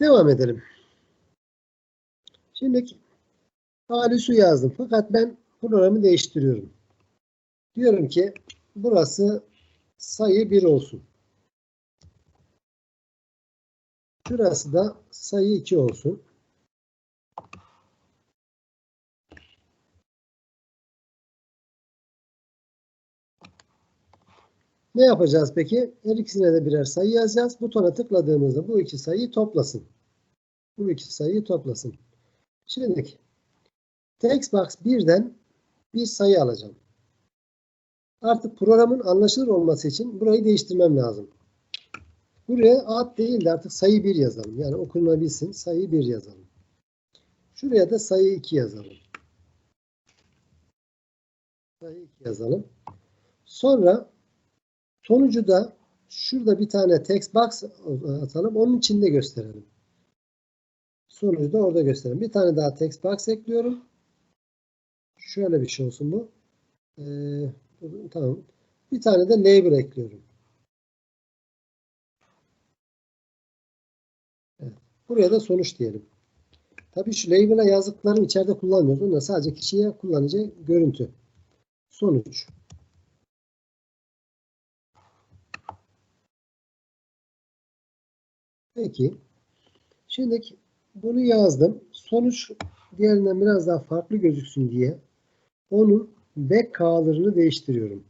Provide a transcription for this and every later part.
Devam edelim. Şimdi hali su yazdım. Fakat ben programı değiştiriyorum. Diyorum ki burası sayı 1 olsun. Şurası da sayı 2 olsun. Ne yapacağız peki? Her ikisine de birer sayı yazacağız. Butona tıkladığımızda bu iki sayıyı toplasın. Bu iki sayıyı toplasın. Şimdi textbox 1'den bir sayı alacağım. Artık programın anlaşılır olması için burayı değiştirmem lazım. Buraya ad değil de artık sayı 1 yazalım. Yani okunabilsin. Sayı 1 yazalım. Şuraya da sayı 2 yazalım. Sayı 2 yazalım. Sonra sonucu da şurada bir tane text box atalım. Onun içinde gösterelim. Sonucu da orada gösterelim. Bir tane daha text box ekliyorum. Şöyle bir şey olsun bu. Ee, tamam. Bir tane de label ekliyorum. Buraya da sonuç diyelim. Tabii şu label'a yazdıklarını içeride kullanmıyoruz. Onlar sadece kişiye kullanıcı görüntü. Sonuç. Peki. Şimdi bunu yazdım. Sonuç diğerinden biraz daha farklı gözüksün diye onun backcolor'ını değiştiriyorum.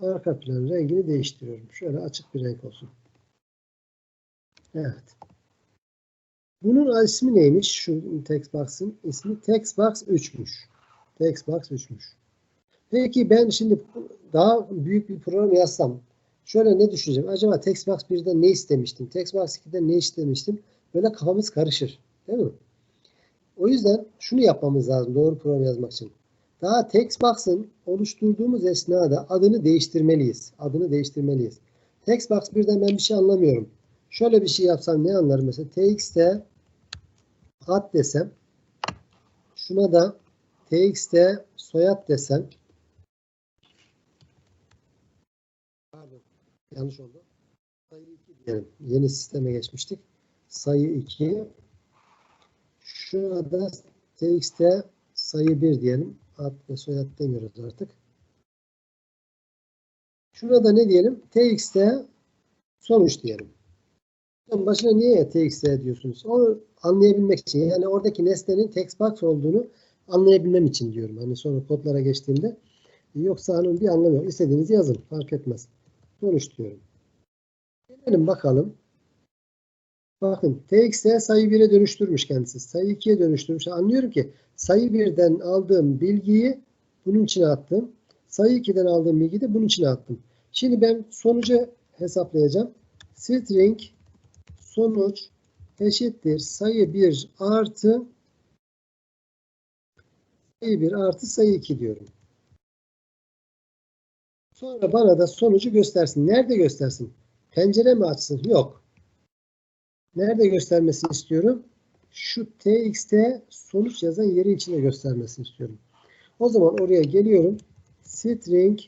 Arka plan rengini değiştiriyorum. Şöyle açık bir renk olsun. Evet. Bunun ismi neymiş? Şu textbox'ın ismi textbox 3'müş. Textbox 3'müş. Peki ben şimdi daha büyük bir program yazsam şöyle ne düşüneceğim? Acaba textbox 1'de ne istemiştim? Textbox 2'de ne istemiştim? Böyle kafamız karışır. Değil mi? O yüzden şunu yapmamız lazım doğru program yazmak için. Daha textbox'ın oluşturduğumuz esnada adını değiştirmeliyiz. Adını değiştirmeliyiz. Textbox 1'den ben bir şey anlamıyorum. Şöyle bir şey yapsam ne anlarım mesela? txt ad desem şuna da txt soyad desem yanlış oldu. Sayı 2 diyelim. Yeni sisteme geçmiştik. Sayı 2 Şurada txt sayı 1 diyelim. Ad ve soyad demiyoruz artık. Şurada ne diyelim? txt sonuç diyelim. Başına niye txt diyorsunuz? O anlayabilmek için. Yani oradaki nesnenin textbox olduğunu anlayabilmem için diyorum. Hani sonra kodlara geçtiğimde. Yoksa hani bir anlamı yok. İstediğinizi yazın. Fark etmez. Sonuç diyorum. Gelelim bakalım. Bakın txt sayı 1'e dönüştürmüş kendisi. Sayı 2'ye dönüştürmüş. Anlıyorum ki sayı 1'den aldığım bilgiyi bunun içine attım. Sayı 2'den aldığım bilgiyi de bunun içine attım. Şimdi ben sonucu hesaplayacağım. String sonuç eşittir sayı 1 artı sayı 1 artı sayı 2 diyorum. Sonra bana da sonucu göstersin. Nerede göstersin? Pencere mi açsın? Yok. Nerede göstermesini istiyorum? Şu txt sonuç yazan yeri içinde göstermesini istiyorum. O zaman oraya geliyorum. String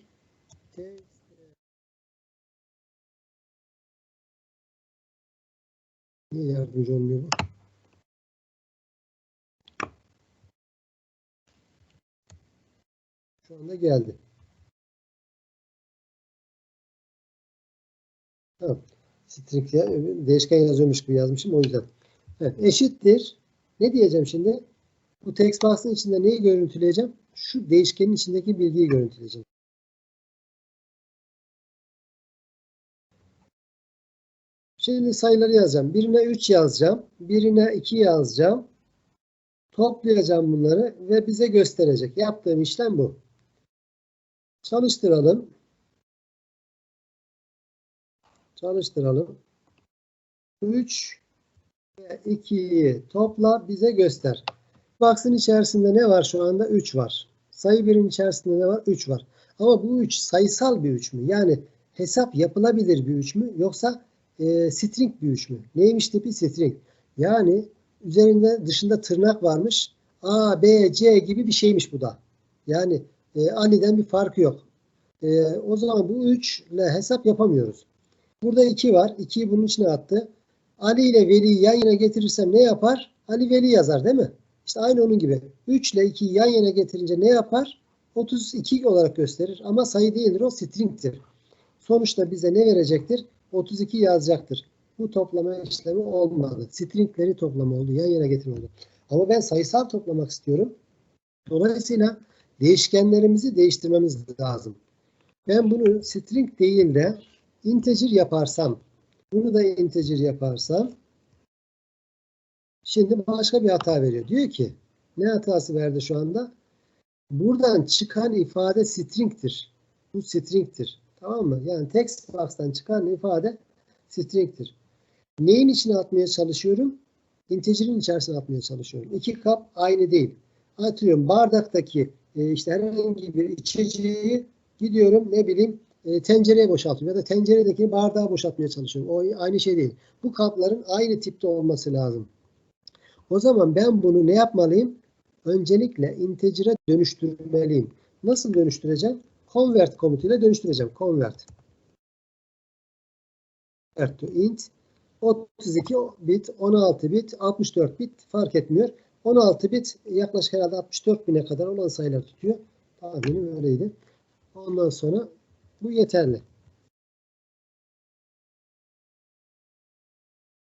Niye yardımcı olmuyor bu? Şu anda geldi. Tamam. String değişken yazıyormuş gibi yazmışım o yüzden. Evet, eşittir. Ne diyeceğim şimdi? Bu text box'ın içinde neyi görüntüleyeceğim? Şu değişkenin içindeki bilgiyi görüntüleyeceğim. Şimdi sayıları yazacağım. Birine 3 yazacağım. Birine 2 yazacağım. Toplayacağım bunları ve bize gösterecek. Yaptığım işlem bu. Çalıştıralım. Çalıştıralım. 3 ve 2'yi topla bize göster. Box'ın içerisinde ne var şu anda? 3 var. Sayı 1'in içerisinde ne var? 3 var. Ama bu 3 sayısal bir 3 mü? Yani hesap yapılabilir bir 3 mü? Yoksa e, string bir 3 mü? Neymiş tipi? String. Yani üzerinde dışında tırnak varmış. A, B, C gibi bir şeymiş bu da. Yani e, aniden bir farkı yok. E, o zaman bu 3 ile hesap yapamıyoruz. Burada 2 var. 2'yi bunun içine attı. Ali ile Veli'yi yan yana getirirsem ne yapar? Ali Veli yazar değil mi? İşte aynı onun gibi. 3 ile 2'yi yan yana getirince ne yapar? 32 olarak gösterir. Ama sayı değildir. O string'tir. Sonuçta bize ne verecektir? 32 yazacaktır. Bu toplama işlemi olmadı. Stringleri toplama oldu. Yan yana getirme oldu. Ama ben sayısal toplamak istiyorum. Dolayısıyla değişkenlerimizi değiştirmemiz lazım. Ben bunu string değil de integer yaparsam, bunu da integer yaparsam şimdi başka bir hata veriyor. Diyor ki ne hatası verdi şu anda? Buradan çıkan ifade string'tir. Bu string'tir. Tamam mı? Yani text box'tan çıkan ifade string'tir. Neyin içine atmaya çalışıyorum? Integer'in içerisine atmaya çalışıyorum. İki kap aynı değil. Atıyorum bardaktaki e, işte herhangi bir içeceği gidiyorum ne bileyim e, tencereye boşaltıyorum ya da tenceredeki bardağı boşaltmaya çalışıyorum. O aynı şey değil. Bu kapların aynı tipte olması lazım. O zaman ben bunu ne yapmalıyım? Öncelikle integer'e dönüştürmeliyim. Nasıl dönüştüreceğim? Convert komutuyla dönüştüreceğim. Convert. Convert to int 32 bit, 16 bit, 64 bit fark etmiyor. 16 bit yaklaşık herhalde 64 bine kadar olan sayılar tutuyor. Tahminim öyleydi. Ondan sonra bu yeterli.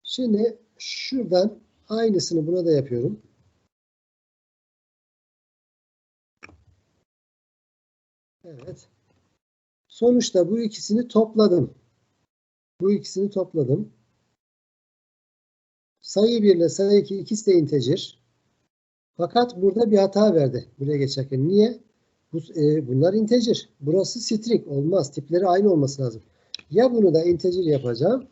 Şimdi şuradan aynısını buna da yapıyorum. Evet. Sonuçta bu ikisini topladım. Bu ikisini topladım. Sayı 1 ile sayı 2 ikisi de integer. Fakat burada bir hata verdi buraya geçerken. Niye? Bu, e, bunlar integer. Burası string. Olmaz. Tipleri aynı olması lazım. Ya bunu da integer yapacağım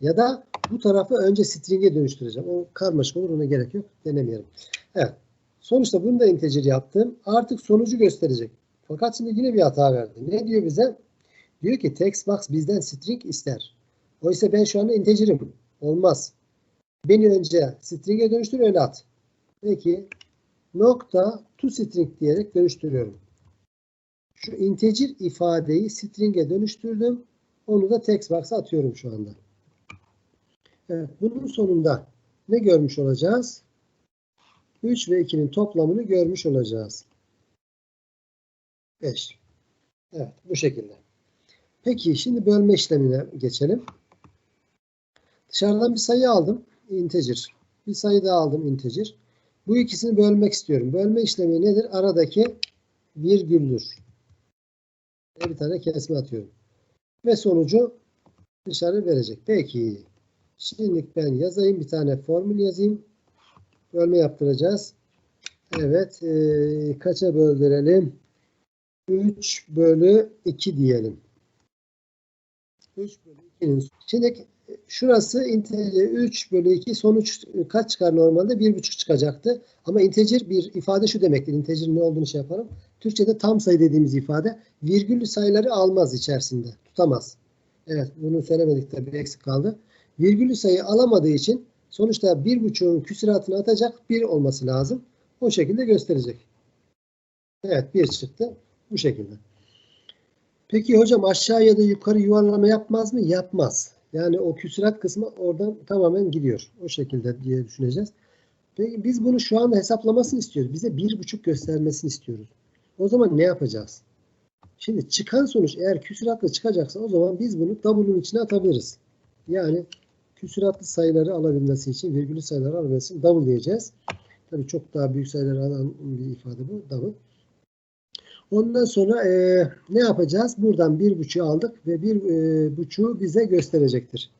ya da bu tarafı önce string'e dönüştüreceğim. O karmaşık olur. Ona gerek yok. Denemeyelim. Evet. Sonuçta bunu da integer yaptım. Artık sonucu gösterecek. Fakat şimdi yine bir hata verdi. Ne diyor bize? Diyor ki text box bizden string ister. Oysa ben şu anda integer'im. Olmaz. Beni önce string'e dönüştür öyle at. Peki nokta to string diyerek dönüştürüyorum. Şu integer ifadeyi string'e dönüştürdüm. Onu da text box'a atıyorum şu anda. Evet, bunun sonunda ne görmüş olacağız? 3 ve 2'nin toplamını görmüş olacağız. 5. Evet, bu şekilde. Peki, şimdi bölme işlemine geçelim. Dışarıdan bir sayı aldım. Integer. Bir sayı daha aldım. Integer. Bu ikisini bölmek istiyorum. Bölme işlemi nedir? Aradaki virgüldür. Bir tane kesme atıyorum. Ve sonucu dışarı verecek. Peki. Şimdi ben yazayım. Bir tane formül yazayım. Bölme yaptıracağız. Evet. E, kaça böldürelim? 3 bölü 2 diyelim. 3 bölü 2'nin. Şimdi şurası integer 3 bölü 2 sonuç kaç çıkar normalde? 1,5 çıkacaktı. Ama integer bir ifade şu demektir. Integer ne olduğunu şey yapalım. Türkçe'de tam sayı dediğimiz ifade virgüllü sayıları almaz içerisinde. Tutamaz. Evet bunu söylemedik tabii eksik kaldı. Virgüllü sayı alamadığı için sonuçta 1,5'un küsuratını atacak 1 olması lazım. O şekilde gösterecek. Evet 1 çıktı. Bu şekilde. Peki hocam aşağı ya da yukarı yuvarlama yapmaz mı? Yapmaz. Yani o küsurat kısmı oradan tamamen gidiyor. O şekilde diye düşüneceğiz. Peki biz bunu şu anda hesaplamasını istiyoruz. Bize bir buçuk göstermesini istiyoruz. O zaman ne yapacağız? Şimdi çıkan sonuç eğer küsuratla çıkacaksa o zaman biz bunu double'ın içine atabiliriz. Yani küsuratlı sayıları alabilmesi için, virgülü sayıları alabilmesi için double diyeceğiz. Tabii çok daha büyük sayıları alan bir ifade bu. Double. Ondan sonra e, ne yapacağız? Buradan bir buçuğu aldık ve bir e, buçuğu bize gösterecektir.